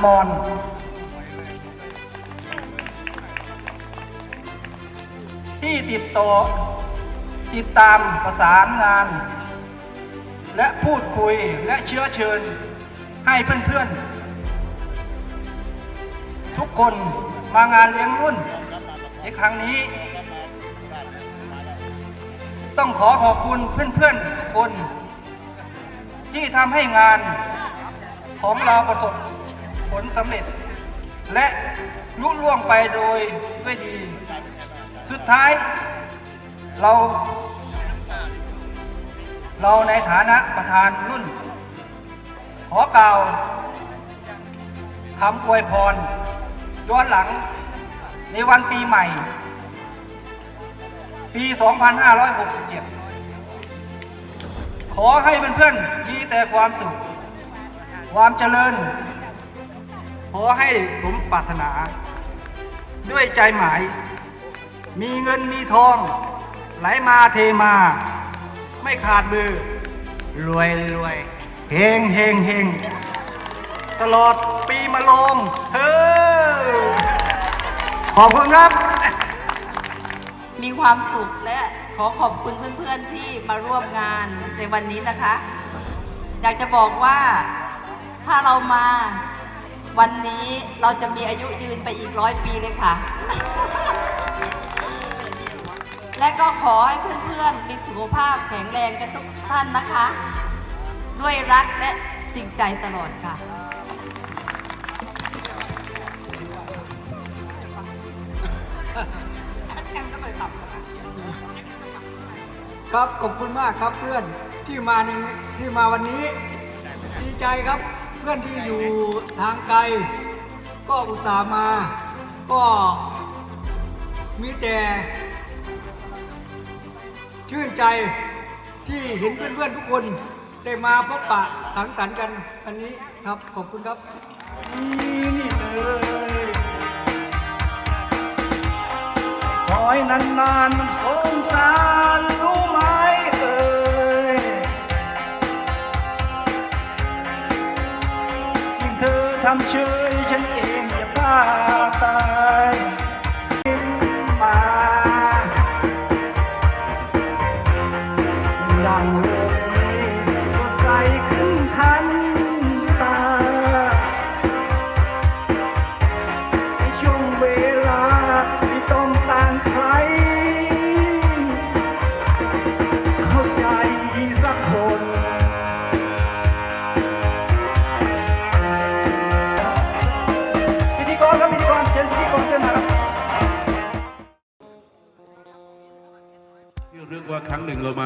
ร์และก็อมรที่ติดต่อติดตามประสานงาน และพูดคุยและเชื้อเชิญให้เพื่อนๆ ทุกคนมางานเลี้ยงรุ่นในครั้งนี้ ต้องขอขอบคุณเพื่อนๆ ทุกคน ที่ทำให้งานของเราประสบ ผลสำเร็จ และลุล่วงไปโดยด้วยดี สุดท้าย เรา เราในฐานะประธานรุ่น ขอกล่าวคำอวยพรย้อนหลังในวันปีใหม่ ปี 2567 ขอให้เพื่อนๆมีแต่ความสุข ความเจริญ ขอให้สมปรารถนา ด้วยใจหมาย มีเงินมีทอง ไหลมาเทมา ไม่ขาดมือ รวยรวยเฮงเฮงเฮงตลอดปีมาลงเฮ้อขอบคุณครับ มีความสุขและขอขอบคุณเพื่อนๆที่มาร่วมงานในวันนี้นะคะ อยากจะบอกว่าถ้าเรามา วันนี้เราจะมีอายุยืนไปอีกร้อยปีเลยค่ะ และก็ขอให้เพื่อนๆ มีสุขภาพแข็งแรงกันทุกท่านนะคะ ด้วยรักและจริงใจตลอดค่ะ ครับขอบคุณมากครับเพื่อนที่มาในที่มาวันนี้ดีใจครับ เพื่อนที่อยู่ทางไกล ก็อุตส่าห์มา ก็มีแต่ ชื่นใจที่เห็นเพื่อนๆทุกคนได้มาพบปะสังสรรค์กันวันนี้ครับขอบคุณครับนี่เลยคอยนานๆมันสงสาร ยิ่งเธอทำเฉยฉันเองจะบ้าตา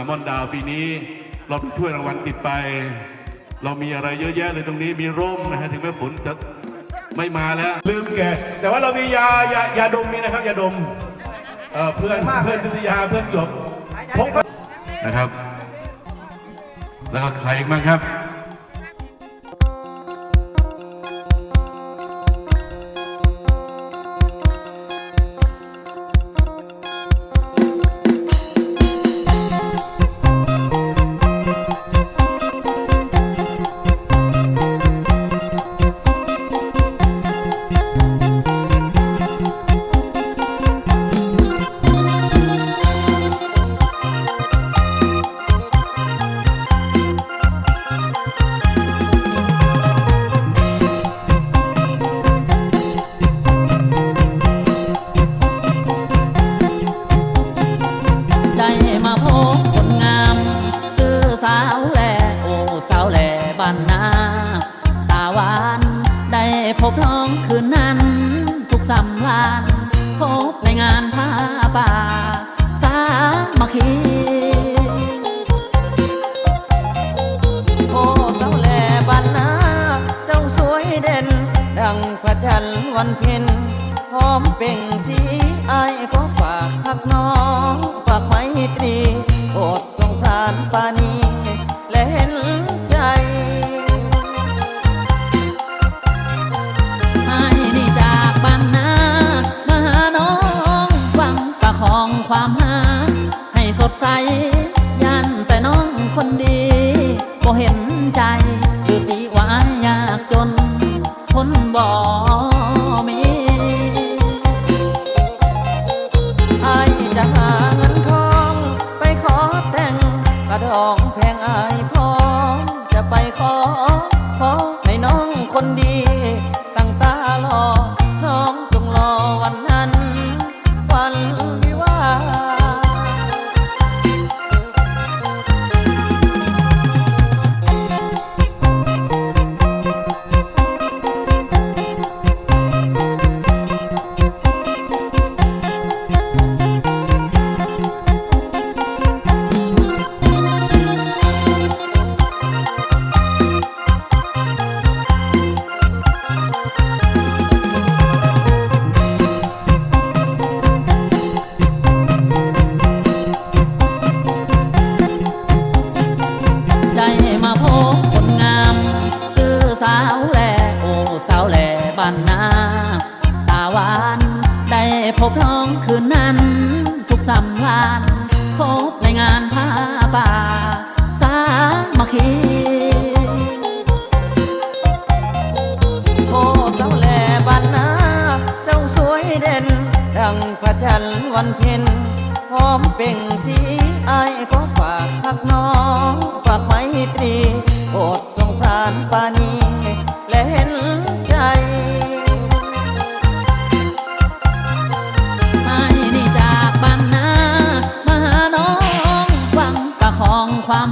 มาม่อนดาวปีนี้ เราเป็นถ้วยรางวัลติดไป เรามีอะไรเยอะแยะเลยตรงนี้มีร่มนะฮะถึงแม้ฝนจะไม่มาแล้ว ลืมแกแต่ว่าเรามียายายาดมมีนะครับยาดมเอ่อเพื่อนเพื่อนพิทยาเพื่อนจบพกนะครับ แล้วก็ใครอีกบ้างครับ นั้นทุกสำลานพบในงานผ้าป่า สามัคคีโอ้สาวแลบ้านนาเจ้าสวยเด่น ดังพระจันทร์วันเพ็ญหอมเป่งสีไอายขอฝากพักน้อง ฝากไมตรี นใจหรือตีวายยากจนคนบอก พระจันทร์วันเพ็ญหอมเป่งสีไอ้ยก็ฝากพักน้องฝากไมตรีโอดสงสารปานีและเห็นใจไม่นี่จากบ้านนามาหน้องฟังกะของความ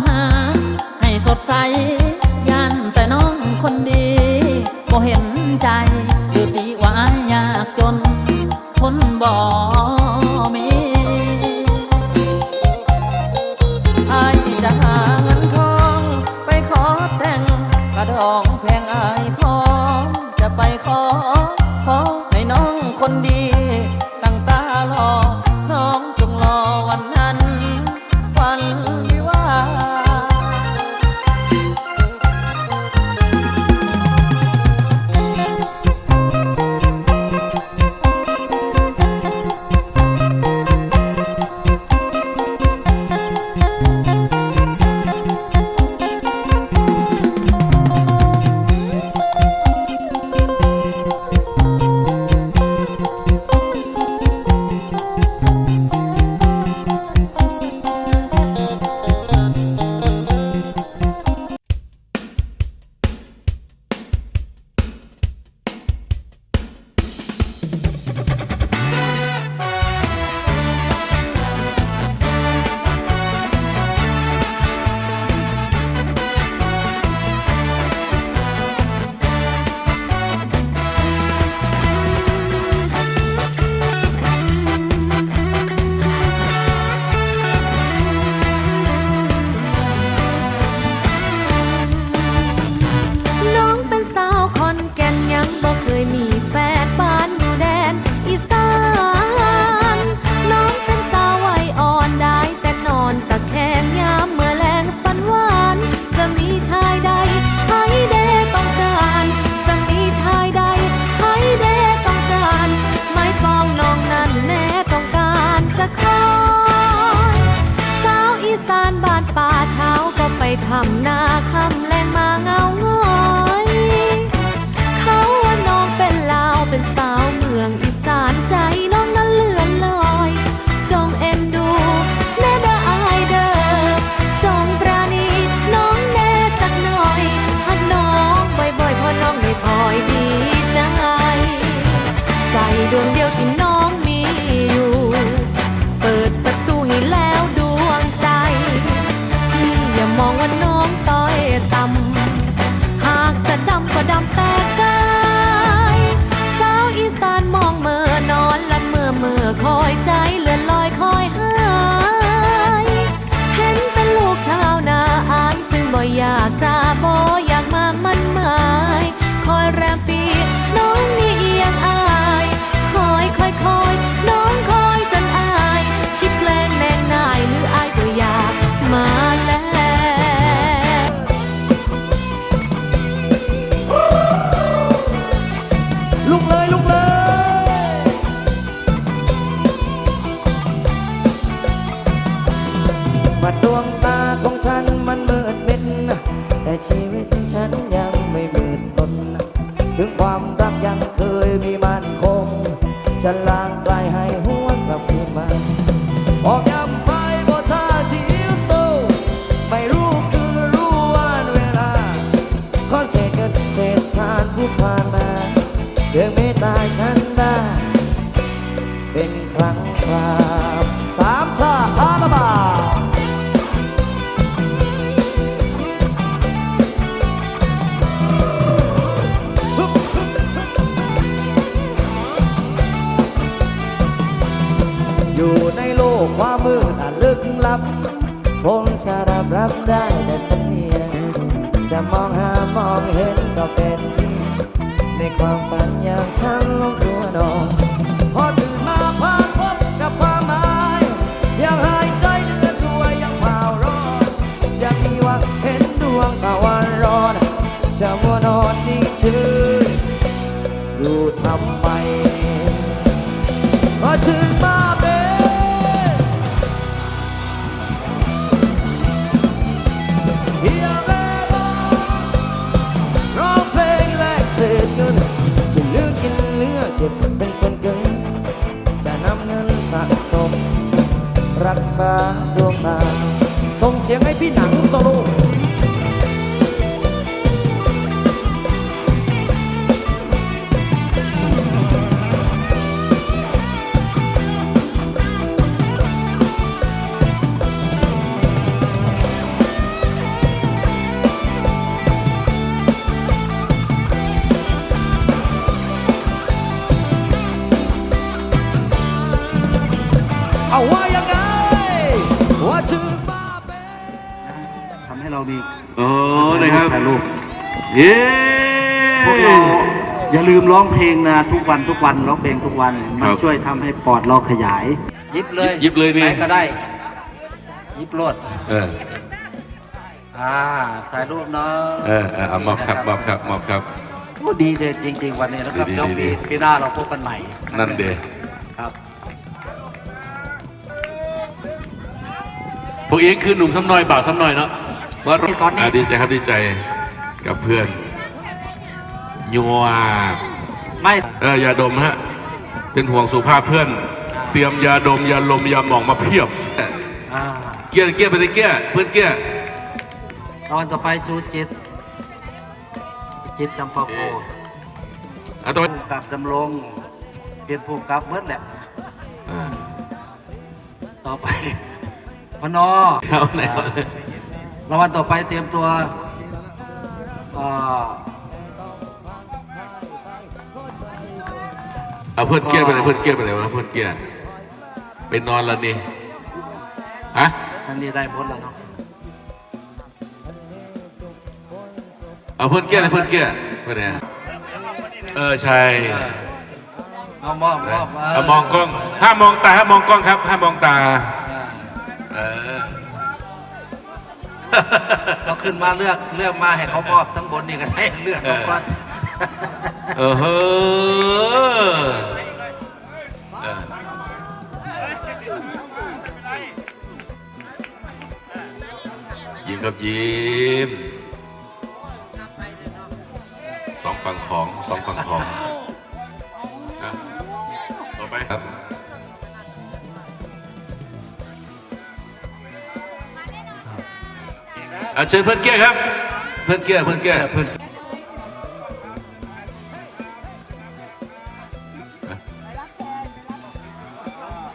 เธอเมตตาฉันได้ เป็นครั้งคราวสามชาติอาลบาอยู่ในโลกความมืดอันลึกลับ คงจารับรับได้แต่ฉันเนี่ยจะมองหามองเห็นก็เป็น ในความฝันอย่างฉันลงตัวนอน เย้พวกเราอย่าลืมร้องเพลงนะทุกวันทุกวันร้องเพลงทุกวัน มันช่วยทำให้ปอดเราขยาย ยิบเลยยิบเลยนี่ ไหนก็ได้ ยิบโลดเอออ่าถ่ายรูปเนาะเออเออเอามอบครับมอบครับมอบครับ โอ้ดีเลยจริง ๆ วันนี้นะครับดีๆเจ้าดีปีๆปีหน้าเราพบกันใหม่นั่นเดครับ พวกเองคือหนุ่มซ้ำน้อยบ่าวซ้ำน้อยเนาะว่าตอนนี้ะดีใจครับดีใจ กับเพื่อนยัวไม่เออยาดมฮะ เป็นห่วงสุขภาพเพื่อน เตรียมยาดมยาลมยาหมองมาเพียบอ่าเกี้ยเกี้ยไปเลยเกี้ยเพื่อนเกี้ยตอนต่อไปชูจิต จิตจำปาโกเอาต่อไปผู้กับดำรงเปลี่ยนผู้กับเบิดแหละอ่าต่อไปพนอเอาไหนเอาไหนรางวัลต่อไปเตรียมตัว เอ่อเอาเพื่อนเกี้ยไปเลยเพื่อนเกี้ยไปเลยวะเพื่อนเกี้ยไปนอนแล้วนี่ฮะอันนี้ได้พ้นแล้วเนาะเอาเพื่อนเกี้ยเลยเพื่อนเกี้ยเพื่อนเนี่ยเออใช่เอามอบมอบเอามองกล้องห้ามมองตาห้ามมองกล้องครับห้ามมองตาเออเรา ขึ้นมาเลือกเลือกมาให้เขามอบทั้งบนนี่กันให้เลือกเขาก่อนเออเฮ้อยิ้มกับยิ้มสองฝั่งของสองฝั่งของต่อไปครับ อาเชิญเพื่อนเกี้ยครับ เพื่อนเกี้ยเพื่อนเกี้ยเพื่อน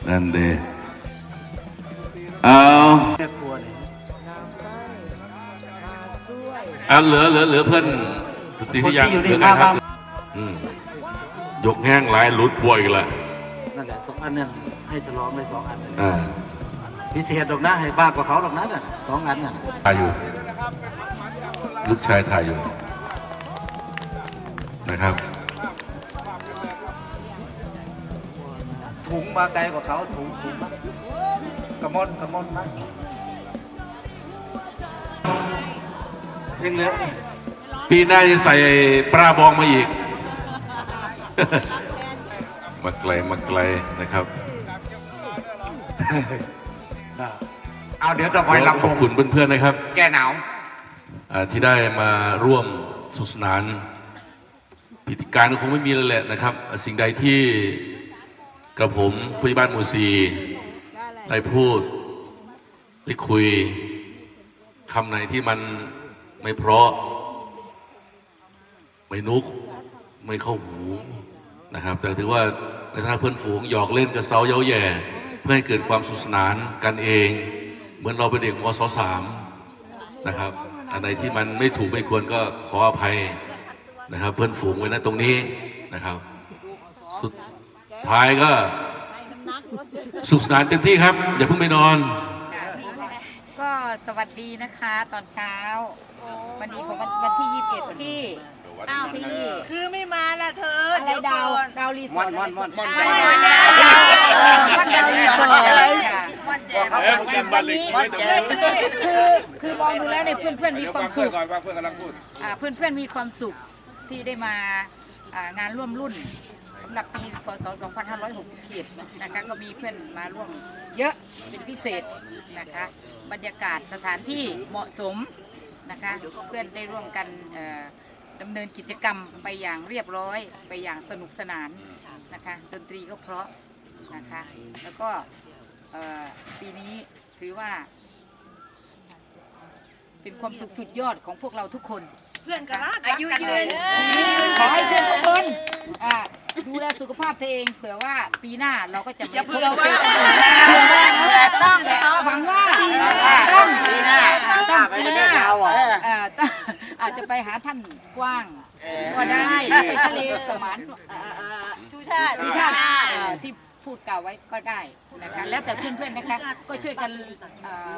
นั่นเดเอาแม่ครัวเนี่ยเอาเหลือเหลือเหลือเพื่อนสุติคนที่ยังที่อยู่เหลืนี่อใครมาครัมาบอืมยกแห้งหลายหลุดป่วยอีกและนั่นแหละสองอันเนี่ยให้ฉลองเลยสองอันเลยอ่า พิเศษดอกนะให้บ้ากว่าเขาดอกนั้นน่ะสองอันน่ะถ่ายอยู่ ลูกชายถ่ายอยู่นะครับถุงมาไกลกว่าเขาถุงถุงมากกระมอนกระมอนมากยังเหลือปีหน้าจะใส่ปลาบองมาอีก มาไกลมาไกลนะครับ เอาเดี๋ยวจะไปลำขอบคุณเพื่อนๆนะครับ แก้หนาวอ่าที่ได้มาร่วมสนุกสนานพิธีการก็คงไม่มีแล้วแหละนะครับ สิ่งใดที่กระผมผู้ใหญ่บ้านหมู่ซีได้พูด ได้คุยคำไหนที่มันไม่เพราะ ไม่นุก ไม่เข้าหูนะครับ แต่ถือว่าในฐานะเพื่อนฝูงหยอกเล่นกับเซาเย้าแย่ เพื่อให้เกิดความสุขสนานกันเอง เหมือนเราเป็นเด็กมศสามนะครับอันไหนที่มันไม่ถูกไม่ควรก็ขออภัยนะครับ เพื่อนฝูงไว้นะตรงนี้นะครับ สุดท้ายก็สุขสนานเต็มที่ครับ อย่าเพิ่งไปนอน ก็สวัสดีนะคะ ตอนเช้า วันนี้ผมวันวันที่ 21ที่อ้าวที่คือไม่มาละเธออะไรดาวดาวรีสอร์ทม่อนม่อนม่อนม่อนดาวรีสอร์ทค่ะวันแจกวันนี้คือคือมองดูแล้วในยเพื่อนเพื่อนๆมีความสุขก่อนว่าเพื่อนกำลังพูดอ่าเพื่อนเพื่อนๆมีความสุขที่ได้มาอ่างานร่วมรุ่นสำหรับปีพศ 2567 นะคะก็มีเพื่อนมาร่วมเยอะเป็นพิเศษนะคะ บรรยากาศสถานที่เหมาะสมนะคะเพื่อนได้ร่วมกันเอ่อ ดำเนินกิจกรรมไปอย่างเรียบร้อย ไปอย่างสนุกสนานนะคะดนตรีก็เพราะนะคะแล้วก็เอ่อปีนี้ถือว่า เป็นความสุขสุดยอดของพวกเราทุกคน เพื่อนกันอายุยืนปีนี้ขอให้เพื่อนทุกคนอ่าดูแลสุขภาพตัวเองเผื่อว่าปีหน้าเราก็จะอย่าพเผื่บอว่าต้องหวังว่าต้องปีหน้าต้องปีหน้าเอ่อต้องอาจจะไปหาท่านกว้างก็ได้ไปทะเลสมานเอ่อเอ่อชูชาติ ที่ชาติเอ่อที่พูดกล่าวไว้ก็ได้นะคะแล้วแต่เพื่อนๆนะคะก็ช่วยกันเอ่อ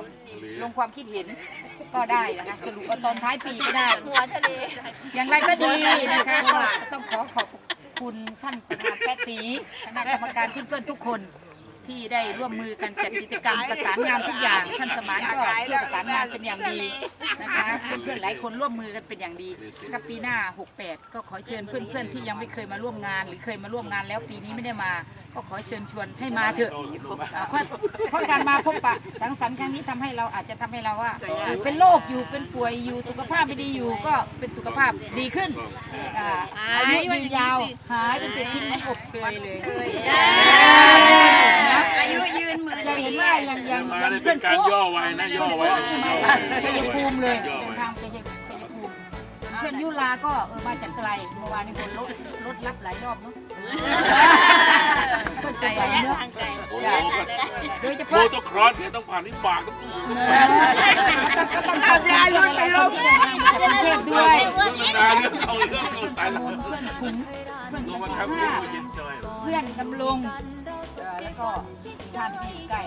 ลงความคิดเห็นก็ได้นะคะสรุปว่าตอนท้ายปีก็ได้ หัวทะเล อย่างไรก็ดีนะคะก็ต้องขอขอบคุณท่านประธานแพทย์ตีคณะกรรมการเพื่อนๆทุกคน ที่ได้ร่วมมือกันจัดกิจกรรมประสานงานทุกอย่างท่านสมานก็ช่วยประสานงานเป็นอย่างดีนะคะเพื่อนๆหลายคนร่วมมือกันเป็นอย่างดีกับปีหน้า 68 ก็ขอเชิญเพื่อนๆที่ยังไม่เคยมาร่วมงาน หรือเคยมาร่วมงานแล้วปีนี้ไม่ได้มา ก็ขอเชิญชวนให้มาเถอะอ่าเพราะเพราะการมาพบปะสังสรรค์ครั้งนี้ทำให้เราอาจจะทำให้เราว่าเป็นโรคอยู่เป็นป่วยอยู่สุขภาพไม่ดีอยู่ก็เป็นสุขภาพดีขึ้นอ่าอายุยืนยาวหายเป็นเศรษฐีไม่อบเชยเลย ยังมายังเป็เพื่อนการย่อไว้นะย่อไว้ชัยภูมิเลยเดินทางไปชัยภูมิเพื่อนยุลาก็เออมาจากไกลเมื่อวานนี้บนรถรถรับหลายรอบเนาะไกลเนาะทางไกลโอ้โหโดยเฉโมพาะโตครอสเนี่ยต้องผ่านที่ปากต้องตู้ต้องเอายายรถไปลงประเทศด้วยเรื่องนานเรื่องเอาเรื่องเอาตายแล้วเพื่อนคุ้มเพื่อนลงสุมาขทำเรื่อภางพเย็นเพื่อนดำรงเอ่อแล้วก็ชาติที่อยู่ใกล้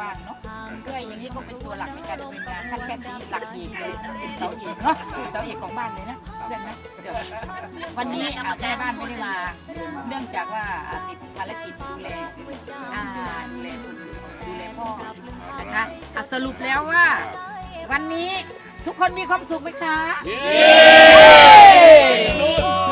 ว้างๆเนาะเพื่อนอย่างนี้ก็เป็นตัวหลักในการดำเนินงานท่านแค่นี้หลักเอกเลยเป็นเสาเอกเนาะเสาเอกของบ้านเลยนะเพื่อนนะเดี๋ยววันนี้อะแม่บ้านไม่ได้มา เนื่องจากว่าอะติดภารกิจดูแลอาดูแลคุณดูแลพ่อนะคะอะสรุปแล้วว่า วันนี้ทุกคนมีความสุขไหมคะ เย้